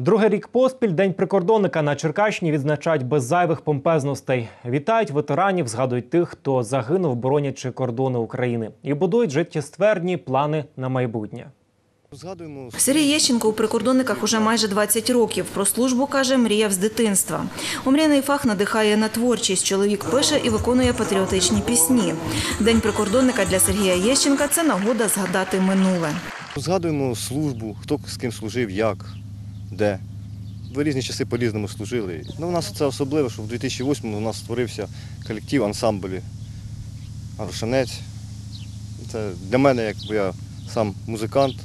Другий рік поспіль День прикордонника на Черкащині відзначають без зайвих помпезностей. Вітають ветеранів, згадують тих, хто загинув, боронячи кордони України, і будують життєстверні плани на майбутнє. Згадуємо Сергій Єщенко у прикордонниках уже майже 20 років. Про службу, каже, мріяв з дитинства. Омріяний фах надихає на творчість. Чоловік пише і виконує патріотичні пісні. День прикордонника для Сергія Єщенка – це нагода згадати минуле. згадуємо службу, хто з ким служив, як, де. В різні часи по-різному служили. Ну, у нас це особливо, що в 2008 у нас створився колектив ансамблі Аршанець. Це для мене, якби я сам музикант,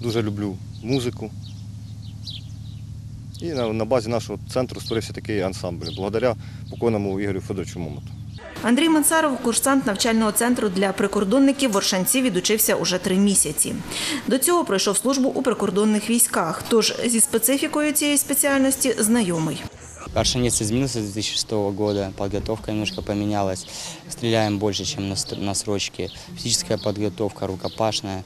дуже люблю музику. І на базі нашого центру створився такий ансамбль, благодаря покойному Ігорю Федоровичу Момоту. Андрій Мансаров, курсант навчального центру для прикордонників в Оршанці, відучився уже три місяці. До цього пройшов службу у прикордонних військах, тож зі специфікою цієї спеціальності знайомий. Аршанец изменился с 2006 года, подготовка немножко поменялась. Стреляем больше, чем на срочке. Физическая подготовка, рукопашная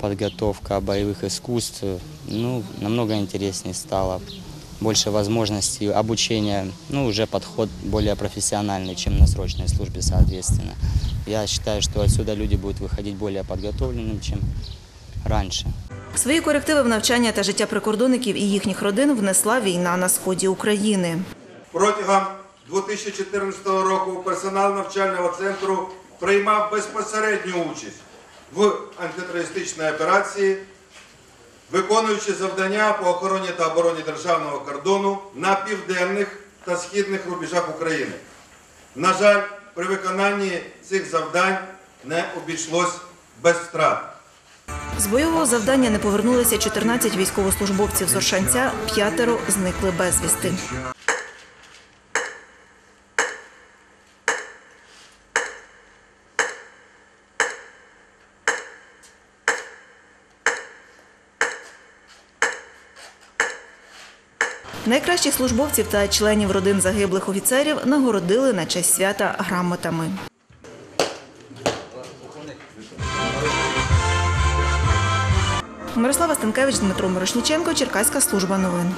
подготовка боевых искусств. Ну, намного интереснее стало Больше возможностей обучения, ну, уже подход более профессиональный, чем на срочной службе, соответственно. Я считаю, что отсюда люди будут выходить более подготовленным, чем раньше. Свої корективи в навчання та життя прикордонників і їхніх родин внесла війна на сході України. Протягом 2014 року персонал навчального центру приймав безпосередню участь в антитерористичній операції, виконуючи завдання по охороні та обороні державного кордону на південних та східних рубежах України. На жаль, при виконанні цих завдань не обійшлось без втрат. З бойового завдання не повернулися 14 військовослужбовців з Оршанця, п'ятеро зникли безвісти. Найкращих службовців та членів родин загиблих офіцерів нагородили на честь свята грамотами. Мирослава Станкевич, Дмитро Морошніченко, Черкаська служба новин.